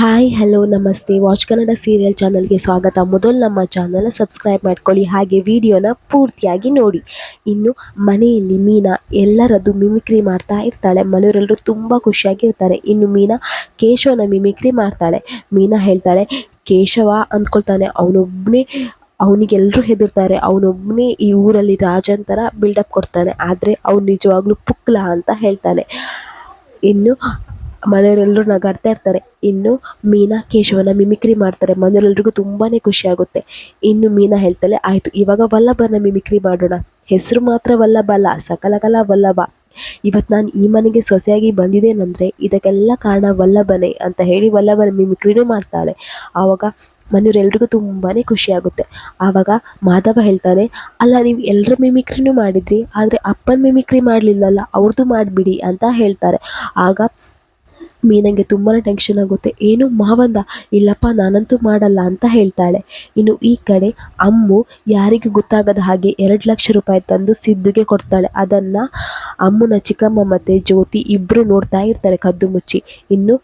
Hi, hello, ನಮಸ್ತೆ. Watch Kannada serial ಚಾನಲ್ಗೆ ಸ್ವಾಗತ. ಮೊದಲು ನಮ್ಮ ಚಾನಲ್ ಸಬ್ಸ್ಕ್ರೈಬ್ ಮಾಡ್ಕೊಳ್ಳಿ, ಹಾಗೆ ವಿಡಿಯೋನ ಪೂರ್ತಿಯಾಗಿ ನೋಡಿ. ಇನ್ನು ಮನೆಯಲ್ಲಿ ಮೀನಾ ಎಲ್ಲರದ್ದು ಮಿಮಿಕ್ರಿ ಮಾಡ್ತಾ ಇರ್ತಾಳೆ. ಮನೆಯವರೆಲ್ಲರೂ ತುಂಬ ಖುಷಿಯಾಗಿರ್ತಾರೆ. ಇನ್ನು ಮೀನಾ ಕೇಶವನ ಮಿಮಿಕ್ರಿ ಮಾಡ್ತಾಳೆ. ಮೀನಾ ಹೇಳ್ತಾಳೆ, ಕೇಶವ, ಅಂದ್ಕೊಳ್ತಾನೆ. ಅವನೊಬ್ಬನೇ ಅವನಿಗೆಲ್ಲರೂ ಹೆದರ್ತಾರೆ. ಅವನೊಬ್ಬನೇ ಈ ಊರಲ್ಲಿ ರಾಜನ್ ಥರ ಬಿಲ್ಡಪ್ ಕೊಡ್ತಾನೆ. ಆದರೆ ಅವನು ನಿಜವಾಗ್ಲೂ ಪುಕ್ಲ ಅಂತ ಹೇಳ್ತಾನೆ. ಇನ್ನು ಮನೆಯವರೆಲ್ಲರೂ ನಗಾಡ್ತಾ ಇರ್ತಾರೆ. ಇನ್ನು ಮೀನಾ, ಕೇಶವನ ಮಿಮಿಕ್ರಿ ಮಾಡ್ತಾರೆ. ಮನೆಯವರೆಲ್ರಿಗೂ ತುಂಬಾ ಖುಷಿ ಆಗುತ್ತೆ. ಇನ್ನು ಮೀನಾ ಹೇಳ್ತಾಳೆ ಆಯಿತು. ಇವಾಗ ವಲ್ಲಭನ ಮಿಮಿಕ್ರಿ ಮಾಡೋಣ. ಹೆಸರು ಮಾತ್ರ ವಲ್ಲಭ ಅಲ್ಲ ಸಕಲಕಲ ವಲ್ಲಭ. ಇವತ್ತು ನಾನು ಈ ಮನೆಗೆ ಸೊಸೆಯಾಗಿ ಬಂದಿದ್ದೇನೆಂದರೆ, ಇದಕ್ಕೆಲ್ಲ ಕಾರಣ ವಲ್ಲಭನೇ ಅಂತ ಹೇಳಿ ವಲ್ಲಭನ ಮಿಮಿಕ್ರಿನೂ ಮಾಡ್ತಾಳೆ. ಆವಾಗ ಮನೆಯವರೆಲ್ರಿಗೂ ತುಂಬಾ ಖುಷಿಯಾಗುತ್ತೆ ಆವಾಗ ಮಾಧವ ಹೇಳ್ತಾನೆ, ಅಲ್ಲ, ನೀವು ಎಲ್ಲರ ಮಿಮಿಕ್ರಿನೂ ಮಾಡಿದ್ರಿ, ಆದರೆ ಅಪ್ಪನ ಮಿಮಿಕ್ರಿ ಮಾಡಲಿಲ್ಲಲ್ಲ ಅವ್ರದ್ದು ಮಾಡಿಬಿಡಿ ಅಂತ ಹೇಳ್ತಾರೆ. ಆಗ ಮೀನಂಗೆ ತುಂಬಾ ಟೆನ್ಷನ್ ಆಗುತ್ತೆ. ಏನು ಮಾವಂದ, ಇಲ್ಲಪ್ಪ, ನಾನಂತೂ ಮಾಡಲ್ಲ ಅಂತ ಹೇಳ್ತಾಳೆ. ಇನ್ನು ಈ ಕಡೆ ಅಮ್ಮು ಯಾರಿಗೂ ಗೊತ್ತಾಗದ ಹಾಗೆ ಎರಡು ಲಕ್ಷ ರೂಪಾಯಿ ತಂದು ಸಿದ್ದುಗೆ ಕೊಡ್ತಾಳೆ. ಅದನ್ನು ಅಮ್ಮನ ಚಿಕ್ಕಮ್ಮ ಮತ್ತು ಜ್ಯೋತಿ ಇಬ್ಬರು ನೋಡ್ತಾ ಇರ್ತಾರೆ ಕದ್ದು ಮುಚ್ಚಿ. ಇನ್ನು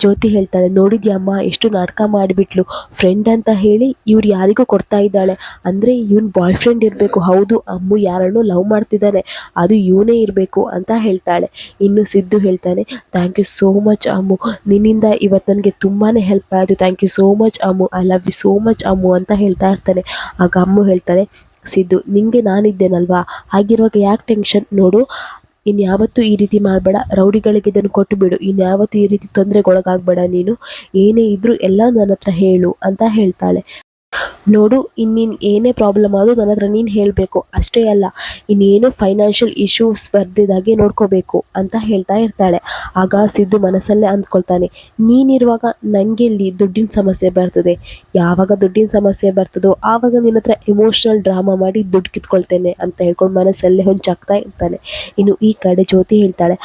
ಜ್ಯೋತಿ ಹೇಳ್ತಾಳೆ ನೋಡಿದ್ಯಮ್ಮ ಎಷ್ಟು ನಾಟಕ ಮಾಡಿಬಿಟ್ಲು. ಫ್ರೆಂಡ್ ಅಂತ ಹೇಳಿ ಇವ್ರು ಯಾರಿಗೂ ಕೊಡ್ತಾ ಇದ್ದಾಳೆ. ಅಂದರೆ ಇವನು ಬಾಯ್ ಫ್ರೆಂಡ್ ಇರಬೇಕು. ಹೌದು, ಅಮ್ಮು ಯಾರನ್ನು ಲವ್ ಮಾಡ್ತಿದ್ದಾನೆ ಅದು ಇವನೇ ಇರಬೇಕು ಅಂತ ಹೇಳ್ತಾಳೆ. ಇನ್ನು ಸಿದ್ದು ಹೇಳ್ತಾನೆ thank you so much Ammu ನಿನ್ನಿಂದ ಇವತ್ತು ನನಗೆ ತುಂಬಾ ಹೆಲ್ಪ್ ಆಯಿತು. Thank you so much Ammu I love you so much Ammu ಅಂತ ಹೇಳ್ತಾ ಇರ್ತಾನೆ. ಆಗ ಅಮ್ಮು ಹೇಳ್ತಾಳೆ ಸಿದ್ದು, ನಿಂಗೆ ನಾನಿದ್ದೇನಲ್ವಾ? ಹಾಗಿರುವಾಗ ಯಾಕೆ ಟೆನ್ಷನ್ ನೋಡು ಇನ್ಯಾವತ್ತೂ ಈ ರೀತಿ ಮಾಡಬೇಡ. ರೌಡಿಗಳಿಗೆ ಇದನ್ನು ಕೊಟ್ಟು ಬಿಡು. ಇನ್ಯಾವತ್ತೂ ಈ ರೀತಿ ತೊಂದರೆಗೊಳಗಾಗಬೇಡ ನೀನು. ಏನೇ ಇದ್ರೂ ಎಲ್ಲ ನನ್ನ ಹತ್ರ ಹೇಳು ಅಂತ ಹೇಳ್ತಾಳೆ. ನೋಡು, ಇನ್ನಿನ್ ಏನೇ ಪ್ರಾಬ್ಲಮ್ ಆದರೂ ನನ್ನ ಹತ್ರ ನೀನು ಹೇಳಬೇಕು. ಅಷ್ಟೇ ಅಲ್ಲ, ಇನ್ನೇನು ಫೈನಾನ್ಷಿಯಲ್ ಇಶ್ಯೂಸ್ ಬರ್ದಿದ್ದಾಗೆ ನೋಡ್ಕೋಬೇಕು ಅಂತ ಹೇಳ್ತಾ ಇರ್ತಾಳೆ. ಆಗ ಸಿದ್ದು ಮನಸ್ಸಲ್ಲೇ ಅಂದ್ಕೊಳ್ತಾನೆ, ನೀನಿರುವಾಗ ನನಗೆಲ್ಲಿ ದುಡ್ಡಿನ ಸಮಸ್ಯೆ ಬರ್ತದೆ? ಯಾವಾಗ ದುಡ್ಡಿನ ಸಮಸ್ಯೆ ಬರ್ತದೋ ಆವಾಗ ನಿನ್ನ ಹತ್ರ ಎಮೋಷ್ನಲ್ ಡ್ರಾಮಾ ಮಾಡಿ ದುಡ್ಡು ಕಿತ್ಕೊಳ್ತೇನೆ ಅಂತ ಹೇಳ್ಕೊಂಡು ಮನಸ್ಸಲ್ಲೇ ಹೊಂಚಾಗ್ತಾ ಇರ್ತಾನೆ. ಇನ್ನು ಈ ಕಡೆ ಜ್ಯೋತಿ ಹೇಳ್ತಾಳೆ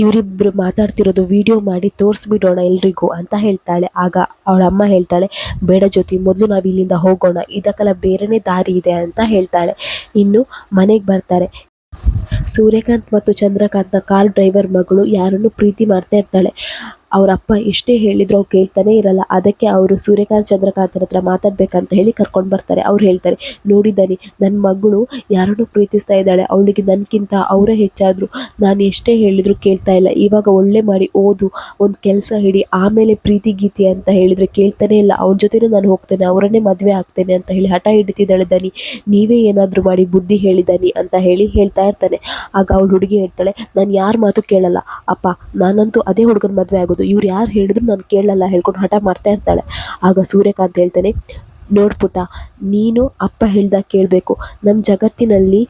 ಇವರಿಬ್ಬರು ಮಾತಾಡ್ತಿರೋದು ವಿಡಿಯೋ ಮಾಡಿ ತೋರಿಸ್ಬಿಡೋಣ ಎಲ್ರಿಗೂ ಅಂತ ಹೇಳ್ತಾಳೆ. ಆಗ ಅವಳ ಅಮ್ಮ ಹೇಳ್ತಾಳೆ, ಬೇಡ ಜ್ಯೋತಿ, ಮೊದಲು ನಾವು ಇಲ್ಲಿಂದ ಹೋಗೋಣ. ಇದಕ್ಕೆಲ್ಲ ಬೇರೆನೇ ದಾರಿ ಇದೆ ಅಂತ ಹೇಳ್ತಾಳೆ. ಇನ್ನು ಮನೆಗೆ ಬರ್ತಾರೆ. ಸೂರ್ಯಕಾಂತ್ ಮತ್ತು ಚಂದ್ರಕಾಂತ್ನ ಕಾರ್ ಡ್ರೈವರ್ ಮಗಳು ಯಾರನ್ನು ಪ್ರೀತಿ ಮಾಡ್ತಾ ಇರ್ತಾಳೆ. ಅವ್ರ ಅಪ್ಪ ಎಷ್ಟೇ ಹೇಳಿದ್ರು ಅವ್ರು ಕೇಳ್ತಾನೆ ಇರಲ್ಲ. ಅದಕ್ಕೆ ಅವರು ಸೂರ್ಯಕಾಂತ್ ಚಂದ್ರಕಾಂತನ ಹತ್ರ ಮಾತಾಡ್ಬೇಕಂತ ಹೇಳಿ ಕರ್ಕೊಂಡು ಬರ್ತಾರೆ. ಅವ್ರು ಹೇಳ್ತಾರೆ ನೋಡಿದ್ದಾನೆ ನನ್ನ ಮಗಳು ಯಾರನ್ನೂ ಪ್ರೀತಿಸ್ತಾ ಇದ್ದಾಳೆ. ಅವಳಿಗೆ ನನಗಿಂತ ಅವರೇ ಹೆಚ್ಚಾದರು. ನಾನು ಎಷ್ಟೇ ಹೇಳಿದ್ರು ಕೇಳ್ತಾ ಇಲ್ಲ. ಇವಾಗ ಒಳ್ಳೆ ಮಾಡಿ ಓದು, ಒಂದು ಕೆಲಸ ಹಿಡಿ, ಆಮೇಲೆ ಪ್ರೀತಿ ಗೀತಿ ಅಂತ ಹೇಳಿದರೆ ಕೇಳ್ತಾನೆ ಇಲ್ಲ. ಅವ್ರ ಜೊತೆನೇ ನಾನು ಹೋಗ್ತೇನೆ, ಅವರನ್ನೇ ಮದುವೆ ಆಗ್ತೇನೆ ಅಂತ ಹೇಳಿ ಹಠ ಹಿಡಿತಿದ್ದಾಳೆ ದನಿ. ನೀವೇ ಏನಾದರೂ ಮಾಡಿ ಬುದ್ಧಿ ಹೇಳಿದ್ದಾನೆ ಅಂತ ಹೇಳಿ ಹೇಳ್ತಾ ಇರ್ತಾನೆ. ಆಗ ಅವಳು ಹುಡುಗಿ ಹೇಳ್ತಾಳೆ, ನಾನು ಯಾರ ಮಾತು ಕೇಳಲ್ಲ. ಅಪ್ಪ, ನಾನಂತೂ ಅದೇ ಹುಡುಗನ ಮದುವೆ ಆಗೋದು. ಇವ್ರು ಯಾರು ಹೇಳಿದ್ರು ನಾನು ಕೇಳಲ್ಲ ಹೇಳ್ಕೊಂಡು ಹಠ ಮಾಡ್ತಾ ಇರ್ತಾಳೆ. ಆಗ ಸೂರ್ಯಕಾಂತ್ ಹೇಳ್ತಾನೆ ನೋಡ್ಪುಟ ನೀನು ಅಪ್ಪ ಹೇಳ್ದಾಗ ಕೇಳಬೇಕು. ನಮ್ಮ ಜಗತ್ತಿನಲ್ಲಿ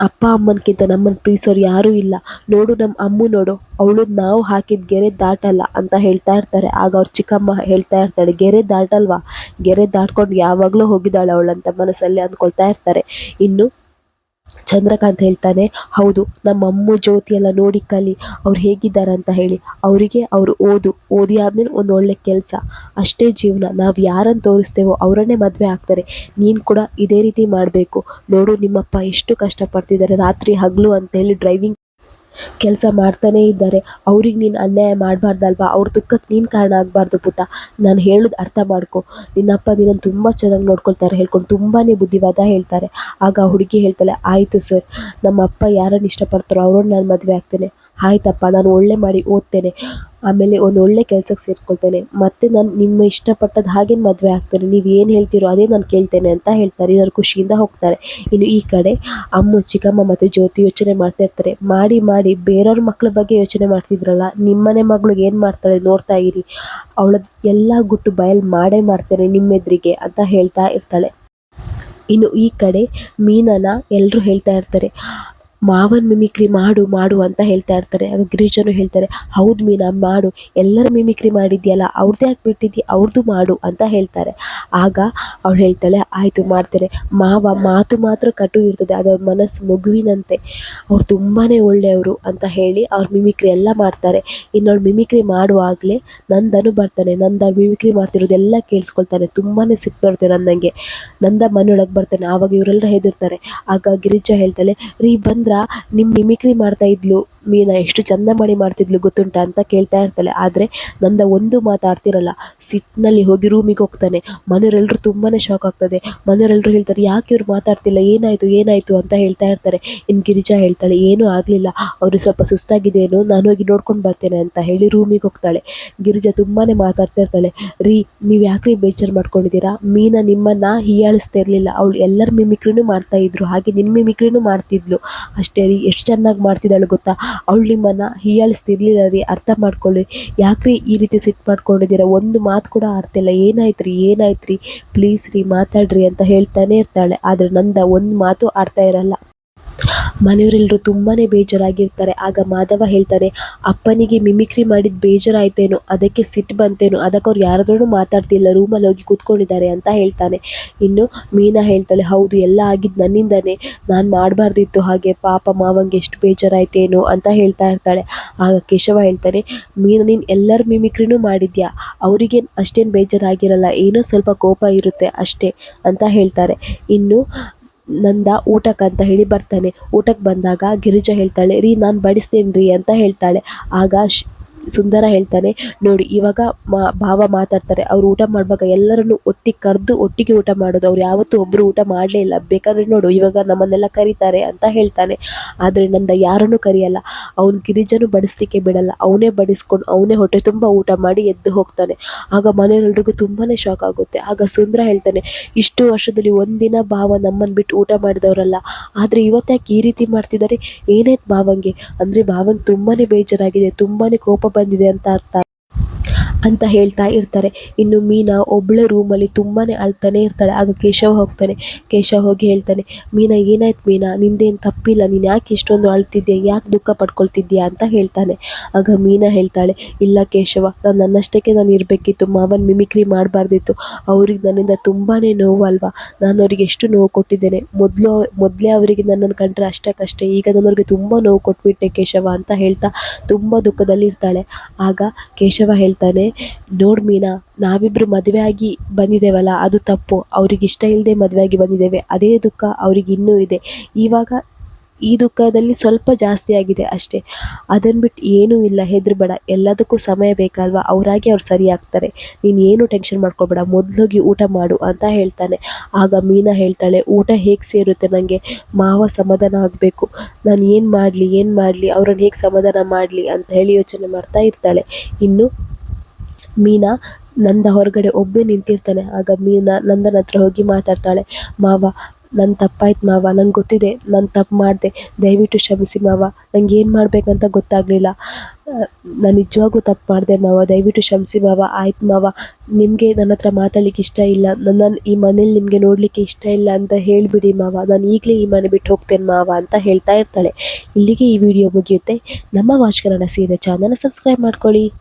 ಅಪ್ಪ ಅಮ್ಮನಕ್ಕಿಂತ ನಮ್ಮನ್ನು ಪ್ರೀತಿಸೋರು ಯಾರೂ ಇಲ್ಲ. ನೋಡು ನಮ್ಮ ಅಮ್ಮು ನೋಡು ಅವಳು ನಾವು ಹಾಕಿದ ಗೆರೆ ದಾಟಲ್ಲ ಅಂತ ಹೇಳ್ತಾ ಇರ್ತಾರೆ. ಆಗ ಅವ್ರ ಚಿಕ್ಕಮ್ಮ ಹೇಳ್ತಾ ಇರ್ತಾಳೆ, ಗೆರೆ ದಾಟಲ್ವಾ? ಗೆರೆ ದಾಟ್ಕೊಂಡು ಯಾವಾಗಲೂ ಹೋಗಿದ್ದಾಳೆ ಅವಳಂತ ಮನಸ್ಸಲ್ಲಿ ಅಂದ್ಕೊಳ್ತಾ ಇರ್ತಾರೆ. ಇನ್ನು ಚಂದ್ರಕಾಂತ್ ಹೇಳ್ತಾನೆ, ಹೌದು, ನಮ್ಮ ಅಮ್ಮ ಜ್ಯೋತಿ ಎಲ್ಲ ನೋಡಿ ಕಲಿ, ಅವ್ರು ಹೇಗಿದ್ದಾರೆ ಅಂತ ಹೇಳಿ. ಅವರಿಗೆ ಅವರು ಓದು, ಓದಿ ಆದಮೇಲೆ ಒಂದು ಒಳ್ಳೆ ಕೆಲಸ. ಅಷ್ಟೇ ಜೀವನ, ನಾವು ಯಾರನ್ನು ತೋರಿಸ್ತೇವೋ ಅವರನ್ನೇ ಮದುವೆ ಆಗ್ತಾರೆ. ನೀನು ಕೂಡ ಇದೇ ರೀತಿ ಮಾಡಬೇಕು. ನೋಡು, ನಿಮ್ಮಪ್ಪ ಎಷ್ಟು ಕಷ್ಟಪಡ್ತಿದ್ದಾರೆ ರಾತ್ರಿ ಹಗಲು ಅಂತೇಳಿ ಡ್ರೈವಿಂಗ್ ಕೆಲಸ ಮಾಡ್ತಾನೆ ಇದ್ದಾರೆ. ಅವ್ರಿಗೆ ನೀನು ಅನ್ಯಾಯ ಮಾಡಬಾರ್ದಲ್ವಾ? ಅವ್ರ ದುಃಖಕ್ಕೆ ನೀನು ಕಾರಣ ಆಗಬಾರ್ದು ಪುಟ್ಟ. ನಾನು ಹೇಳೋದು ಅರ್ಥ ಮಾಡ್ಕೊ. ನಿನ್ನಪ್ಪ ನಿನ್ನನ್ನು ತುಂಬ ಚೆನ್ನಾಗಿ ನೋಡ್ಕೊಳ್ತಾರೆ ಹೇಳ್ಕೊಂಡು ತುಂಬಾ ಬುದ್ಧಿವಾದ ಹೇಳ್ತಾರೆ. ಆಗ ಹುಡುಗಿ ಹೇಳ್ತಾಳೆ, ಆಯಿತು ಸರ್ ನಮ್ಮ ಅಪ್ಪ ಯಾರನ್ನು ಇಷ್ಟಪಡ್ತಾರೋ ಅವ್ರನ್ನ ನಾನು ಮದುವೆ ಆಗ್ತೇನೆ. ಆಯ್ತಪ್ಪ, ನಾನು ಒಳ್ಳೆ ಮಾಡಿ ಓದ್ತೇನೆ. ಆಮೇಲೆ ಒಂದು ಒಳ್ಳೆ ಕೆಲಸಕ್ಕೆ ಸೇರ್ಕೊಳ್ತೇನೆ. ಮತ್ತೆ ನಾನು ನಿಮ್ಮ ಇಷ್ಟಪಟ್ಟದ್ದು ಹಾಗೆ ಮದುವೆ ಆಗ್ತೇನೆ ನೀವು ಏನು ಹೇಳ್ತೀರೋ ಅದೇ ನಾನು ಕೇಳ್ತೇನೆ ಅಂತ ಹೇಳ್ತಾರೆ. ಇವರು ಖುಷಿಯಿಂದ ಹೋಗ್ತಾರೆ. ಇನ್ನು ಈ ಕಡೆ ಅಮ್ಮ, ಚಿಕ್ಕಮ್ಮ ಮತ್ತು ಜ್ಯೋತಿ ಯೋಚನೆ ಮಾಡ್ತಾ ಇರ್ತಾರೆ. ಮಾಡಿ ಮಾಡಿ ಬೇರೆಯವ್ರ ಮಕ್ಕಳ ಬಗ್ಗೆ ಯೋಚನೆ ಮಾಡ್ತಿದ್ರಲ್ಲ, ನಿಮ್ಮನೆ ಮಗಳು ಏನು ಮಾಡ್ತಾಳೆ ನೋಡ್ತಾ ಇರಿ. ಅವಳದ್ದು ಎಲ್ಲ ಗುಟ್ಟು ಬಯಲು ಮಾಡೇ ಮಾಡ್ತೇನೆ ನಿಮ್ಮೆದ್ರಿಗೆ ಅಂತ ಹೇಳ್ತಾ ಇರ್ತಾಳೆ. ಇನ್ನು ಈ ಕಡೆ ಮೀನನ ಎಲ್ಲರೂ ಹೇಳ್ತಾ ಇರ್ತಾರೆ. ಮಾವನ್ ಮಿಮಿಕ್ರಿ ಮಾಡು ಮಾಡು ಅಂತ ಹೇಳ್ತಾ ಇರ್ತಾರೆ. ಆಗ ಗಿರಿಜನು ಹೇಳ್ತಾರೆ, ಹೌದು ಮೀನಾ, ಮಾಡು. ಎಲ್ಲರ ಮಿಮಿಕ್ರಿ ಮಾಡಿದ್ಯಲ್ಲ ಅವ್ರದ್ದೇ ಯಾಕೆ ಬಿಟ್ಟಿದ್ದಿ ಅವ್ರದ್ದು ಮಾಡು ಅಂತ ಹೇಳ್ತಾರೆ. ಆಗ ಅವಳು ಹೇಳ್ತಾಳೆ, ಆಯಿತು ಮಾಡ್ತಾರೆ ಮಾವ ಮಾತು ಮಾತ್ರ ಕಟು ಇರ್ತದೆ, ಅದು ಅವ್ರ ಮನಸ್ಸು ಮಗುವಿನಂತೆ. ಅವ್ರು ತುಂಬಾ ಒಳ್ಳೆಯವರು ಅಂತ ಹೇಳಿ ಅವ್ರ ಮಿಮಿಕ್ರಿ ಎಲ್ಲ ಮಾಡ್ತಾರೆ. ಇನ್ನು ಅವ್ಳು ಮಿಮಿಕ್ರಿ ಮಾಡುವಾಗಲೇ ನಂದನು ಬರ್ತಾನೆ. ನಂದ ಮಿಮಿಕ್ರಿ ಮಾಡ್ತಿರೋದೆಲ್ಲ ಕೇಳಿಸ್ಕೊಳ್ತಾನೆ. ತುಂಬಾ ಸಿಟ್ಟು ಬರುತ್ತೆ ನಂದಂಗೆ. ನಂದ ಮನೆಯೊಳಗೆ ಬರ್ತಾನೆ. ಆವಾಗ ಇವರೆಲ್ಲ ಹೆದರ್ತಾರೆ. ಆಗ ಗಿರಿಜಾ ಹೇಳ್ತಾಳೆ, ರೀ ಬಂದ್ರ? ನಿಮ್ಮ ಮಿಮಿಕ್ರಿ ಮಾಡ್ತಾ ಇದ್ಲು. ಮೀನಾ ಎಷ್ಟು ಚಂದ ಮಾಡಿ ಮಾಡ್ತಿದ್ಲು ಗೊತ್ತುಂಟ ಅಂತ ಕೇಳ್ತಾ ಇರ್ತಾಳೆ. ಆದರೆ ನಂದ ಒಂದು ಮಾತಾಡ್ತಿರಲ್ಲ ಸಿಟ್ಟಿನಲ್ಲಿ ಹೋಗಿ ರೂಮಿಗೆ ಹೋಗ್ತಾನೆ. ಮನೆಯವರೆಲ್ಲರೂ ತುಂಬಾ ಶಾಕ್ ಆಗ್ತದೆ. ಮನೆಯವರೆಲ್ಲರೂ ಹೇಳ್ತಾರೆ, ಯಾಕೆ ಇವ್ರು ಮಾತಾಡ್ತಿಲ್ಲ, ಏನಾಯಿತು ಏನಾಯಿತು ಅಂತ ಹೇಳ್ತಾ ಇರ್ತಾರೆ. ಇನ್ನು ಗಿರಿಜಾ ಹೇಳ್ತಾಳೆ, ಏನೂ ಆಗಲಿಲ್ಲ. ಅವರು ಸ್ವಲ್ಪ ಸುಸ್ತಾಗಿದೆಯೇನು, ನಾನು ಹೋಗಿ ನೋಡ್ಕೊಂಡು ಬರ್ತೇನೆ ಅಂತ ಹೇಳಿ ರೂಮಿಗೆ ಹೋಗ್ತಾಳೆ. ಗಿರಿಜಾ ತುಂಬಾ ಮಾತಾಡ್ತಾ ಇರ್ತಾಳೆ, ರೀ, ನೀವು ಯಾಕ್ರಿ ಬೇಜಾರು ಮಾಡ್ಕೊಂಡಿದ್ದೀರಾ? ಮೀನಾ ನಿಮ್ಮನ್ನು ಹೀಯಾಳಿಸ್ತಾ ಇರಲಿಲ್ಲ. ಅವಳು ಎಲ್ಲರ ಮಿಮಿಕ್ರಿನೂ ಮಾಡ್ತಾ ಇದ್ರು, ಹಾಗೆ ನಿಮ್ಮ ಮಿಮಿಕ್ರಿನೂ ಮಾಡ್ತಿದ್ಲು. ಅಷ್ಟೇ ರೀ, ಎಷ್ಟು ಚೆನ್ನಾಗಿ ಮಾಡ್ತಿದ್ದಾಳು ಗೊತ್ತಾ? ಅವಳು ನಿಮ್ಮನ್ನು ಹೀಯಾಳಿಸ್ತಿರ್ಲಿಲ್ಲ ರೀ, ಅರ್ಥ ಮಾಡ್ಕೊಳ್ಳಿ ಯಾಕ್ರಿ ಈ ರೀತಿ ಸಿಟ್ಟು ಮಾಡ್ಕೊಂಡಿದ್ದೀರಾ? ಒಂದು ಮಾತು ಕೂಡ ಆಡ್ತಿಲ್ಲ ಏನಾಯ್ತು ರೀ ಏನಾಯ್ತು ರೀ ಪ್ಲೀಸ್ ರೀ, ಮಾತಾಡ್ರಿ ಅಂತ ಹೇಳ್ತಾನೆ ಇರ್ತಾಳೆ. ಆದರೆ ನಂದ ಒಂದು ಮಾತು ಆಡ್ತಾ ಇರಲ್ಲ. ಮನೆಯವರೆಲ್ಲರೂ ತುಂಬಾ ಬೇಜಾರಾಗಿರ್ತಾರೆ. ಆಗ ಮಾಧವ ಹೇಳ್ತಾರೆ ಅಪ್ಪನಿಗೆ ಮಿಮಿಕ್ರಿ ಮಾಡಿದ ಬೇಜಾರಾಯ್ತೇನೋ, ಅದಕ್ಕೆ ಸಿಟ್ಟು ಬಂತೇನೋ ಅದಕ್ಕೆ ಅವ್ರು ಯಾರಾದ್ರೂ ಮಾತಾಡ್ತಿಲ್ಲ, ರೂಮಲ್ಲಿ ಹೋಗಿ ಕೂತ್ಕೊಂಡಿದ್ದಾರೆ ಅಂತ ಹೇಳ್ತಾನೆ. ಇನ್ನು ಮೀನಾ ಹೇಳ್ತಾಳೆ, ಹೌದು, ಎಲ್ಲ ಆಗಿದ್ದು ನನ್ನಿಂದನೇ. ನಾನು ಮಾಡಬಾರ್ದಿತ್ತು ಹಾಗೆ, ಪಾಪ ಮಾವಂಗೆ ಎಷ್ಟು ಬೇಜಾರಾಯ್ತೇನೋ ಅಂತ ಹೇಳ್ತಾ ಇರ್ತಾಳೆ. ಆಗ ಕೇಶವ ಹೇಳ್ತಾನೆ, ಮೀನಾ, ನೀನು ಎಲ್ಲರ ಮಿಮಿಕ್ರಿನೂ ಮಾಡಿದ್ಯಾ? ಅವರಿಗೆ ಅಷ್ಟೇನು ಬೇಜಾರಾಗಿರಲ್ಲ, ಏನೋ ಸ್ವಲ್ಪ ಕೋಪ ಇರುತ್ತೆ ಅಷ್ಟೇ ಅಂತ ಹೇಳ್ತಾರೆ. ಇನ್ನು ನಂದ ಅಂತ ಹೇಳಿ ಬರ್ತಾನೆ. ಊಟಕ್ಕೆ ಬಂದಾಗ ಗಿರಿಜಾ ಹೇಳ್ತಾಳೆ, ರೀ, ನಾನು ಬಡಿಸ್ತೇನೆ ರೀ ಅಂತ ಹೇಳ್ತಾಳೆ. ಆಗ ಶ್ ಸುಂದರ ಹೇಳ್ತಾನೆ. ನೋಡಿ, ಇವಾಗ ಮಾ, ಭಾವ ಮಾತಾಡ್ತಾರೆ. ಅವ್ರು ಊಟ ಮಾಡುವಾಗ ಎಲ್ಲರನ್ನು ಒಟ್ಟಿಗೆ ಕರೆದು ಒಟ್ಟಿಗೆ ಊಟ ಮಾಡೋದು. ಅವ್ರು ಯಾವತ್ತೂ ಒಬ್ಬರು ಊಟ ಮಾಡಲೇ ಇಲ್ಲ. ಬೇಕಾದರೆ ನೋಡು, ಇವಾಗ ನಮ್ಮನ್ನೆಲ್ಲ ಕರೀತಾರೆ ಅಂತ ಹೇಳ್ತಾನೆ. ಆದರೆ ನಂದ ಯಾರನ್ನು ಕರೆಯಲ್ಲ. ಅವ್ನು ಗಿರಿಜನು ಬಡಿಸ್ಲಿಕ್ಕೆ ಬಿಡಲ್ಲ. ಅವನೇ ಬಡಿಸ್ಕೊಂಡು ಅವನೇ ಹೊಟ್ಟೆ ತುಂಬ ಊಟ ಮಾಡಿ ಎದ್ದು ಹೋಗ್ತಾನೆ. ಆಗ ಮನೆಯವರೆಲ್ರಿಗೂ ತುಂಬಾ ಶಾಕ್ ಆಗುತ್ತೆ. ಆಗ ಸುಂದರ ಹೇಳ್ತಾನೆ, ಇಷ್ಟು ವರ್ಷದಲ್ಲಿ ಒಂದಿನ ಭಾವ ನಮ್ಮನ್ನು ಬಿಟ್ಟು ಊಟ ಮಾಡಿದವರಲ್ಲ. ಆದರೆ ಇವತ್ತು ಯಾಕೆ ಈ ರೀತಿ ಮಾಡ್ತಿದ್ದಾರೆ ಏನಾಯ್ತು ಭಾವಂಗೆ? ಅಂದರೆ ಭಾವಂಗೆ ತುಂಬಾ ಬೇಜಾರಾಗಿದೆ. ತುಂಬಾ ಕೋಪ ಬಂದಿದೆ ಅಂತ ಅರ್ಥ. ಅಂತ ಹೇಳ್ತಾ ಇರ್ತಾರೆ. ಇನ್ನು ಮೀನಾ ಒಬ್ಬಳೆ ರೂಮಲ್ಲಿ ತುಂಬಾ ಅಳ್ತಾನೆ ಇರ್ತಾಳೆ. ಆಗ ಕೇಶವ ಹೋಗ್ತಾನೆ. ಕೇಶವ ಹೋಗಿ ಹೇಳ್ತಾನೆ, ಮೀನಾ, ಏನಾಯ್ತು ಮೀನಾ? ನಿಂದೇನು ತಪ್ಪಿಲ್ಲ. ನೀನು ಯಾಕೆ ಇಷ್ಟೊಂದು ಅಳ್ತಿದ್ಯಾ? ಯಾಕೆ ದುಃಖ ಪಡ್ಕೊಳ್ತಿದ್ಯಾ? ಅಂತ ಹೇಳ್ತಾನೆ. ಆಗ ಮೀನಾ ಹೇಳ್ತಾಳೆ, ಇಲ್ಲ ಕೇಶವ, ನಾನು ನನ್ನಷ್ಟಕ್ಕೆ ನಾನು ಇರಬೇಕಿತ್ತು. ಮಾವನ್ ಮಿಮಿಕ್ರಿ ಮಾಡಬಾರ್ದಿತ್ತು. ಅವ್ರಿಗೆ ನನ್ನಿಂದ ತುಂಬಾ ನೋವು ನಾನು ಅವ್ರಿಗೆ ಎಷ್ಟು ನೋವು ಕೊಟ್ಟಿದ್ದೇನೆ. ಮೊದಲು ಮೊದಲೇ ಅವರಿಗೆ ನನ್ನನ್ನು ಕಂಡ್ರೆ ಅಷ್ಟಕ್ಕಷ್ಟೇ. ಈಗ ನಾನು ಅವ್ರಿಗೆ ತುಂಬ ನೋವು ಕೊಟ್ಬಿಟ್ಟೆ ಕೇಶವ ಅಂತ ಹೇಳ್ತಾ ತುಂಬ ದುಃಖದಲ್ಲಿ ಇರ್ತಾಳೆ ಆಗ ಕೇಶವ ಹೇಳ್ತಾನೆ ನೋಡು ಮೀನಾ ನಾವಿಬ್ಬರು ಮದುವೆ ಆಗಿ ಬಂದಿದ್ದೇವಲ್ಲ, ಅದು ತಪ್ಪು. ಅವ್ರಿಗೆ ಇಷ್ಟ ಇಲ್ಲದೆ ಮದುವೆ ಆಗಿ ಬಂದಿದ್ದೇವೆ. ಅದೇ ದುಃಖ ಅವ್ರಿಗೆ ಇನ್ನೂ ಇದೆ. ಇವಾಗ ಈ ದುಃಖದಲ್ಲಿ ಸ್ವಲ್ಪ ಜಾಸ್ತಿ ಆಗಿದೆ ಅಷ್ಟೇ. ಅದನ್ನು ಬಿಟ್ಟು ಏನೂ ಇಲ್ಲ. ಹೆದ್ರಬೇಡ. ಎಲ್ಲದಕ್ಕೂ ಸಮಯ ಬೇಕಲ್ವಾ? ಅವರಾಗಿ ಅವ್ರು ಸರಿ ಆಗ್ತಾರೆ. ನೀನು ಏನು ಟೆನ್ಷನ್ ಮಾಡ್ಕೊಬೇಡ. ಮೊದಲೋಗಿ ಊಟ ಮಾಡು ಅಂತ ಹೇಳ್ತಾನೆ. ಆಗ ಮೀನಾ ಹೇಳ್ತಾಳೆ, ಊಟ ಹೇಗೆ ಸೇರುತ್ತೆ ನನಗೆ ಮಾವ ಸಮಾಧಾನ ಆಗಬೇಕು. ನಾನು ಏನು ಮಾಡಲಿ ಏನು ಮಾಡಲಿ? ಅವ್ರನ್ನ ಹೇಗೆ ಸಮಾಧಾನ ಮಾಡಲಿ? ಅಂತ ಹೇಳಿ ಯೋಚನೆ ಮಾಡ್ತಾ ಇರ್ತಾಳೆ. ಇನ್ನು ಮೀನಾ ನಂದ ಹೊರಗಡೆ ಒಬ್ಬೇ ನಿಂತಿರ್ತಾನೆ. ಆಗ ಮೀನಾ ನಂದನ ಹತ್ರ ಹೋಗಿ ಮಾತಾಡ್ತಾಳೆ. ಮಾವ ನನ್ನ ತಪ್ಪಾಯ್ತು ಮಾವ, ನಂಗೆ ಗೊತ್ತಿದೆ, ನಾನು ತಪ್ಪು ಮಾಡಿದೆ. ದಯವಿಟ್ಟು ಕ್ಷಮಿಸಿ ಮಾವ, ನಂಗೆ ಏನು ಮಾಡಬೇಕಂತ ಗೊತ್ತಾಗಲಿಲ್ಲ. ನಾನು ನಿಜವಾಗ್ಲೂ ತಪ್ಪು ಮಾಡಿದೆ ಮಾವ, ದಯವಿಟ್ಟು ಕ್ಷಮಿಸಿ ಮಾವ, ಆಯ್ತು ಮಾವ. ನಿಮಗೆ ನನ್ನ ಹತ್ರ ಮಾತಾಡ್ಲಿಕ್ಕೆ ಇಷ್ಟ ಇಲ್ಲ. ನನ್ನ ಈ ಮನೇಲಿ ನಿಮಗೆ ನೋಡಲಿಕ್ಕೆ ಇಷ್ಟ ಇಲ್ಲ ಅಂತ ಹೇಳಿಬಿಡಿ ಮಾವ. ನಾನು ಈಗಲೇ ಈ ಮನೆ ಬಿಟ್ಟು ಹೋಗ್ತೇನೆ ಮಾವ ಅಂತ ಹೇಳ್ತಾ ಇರ್ತಾಳೆ. ಇಲ್ಲಿಗೆ ಈ ವಿಡಿಯೋ ಮುಗಿಯುತ್ತೆ. ನಮ್ಮ ವಾಚ್ ಕನ್ನಡ ಸೀರೆ ಚಾನಲ್ ಸಬ್ಸ್ಕ್ರೈಬ್ ಮಾಡ್ಕೊಳ್ಳಿ.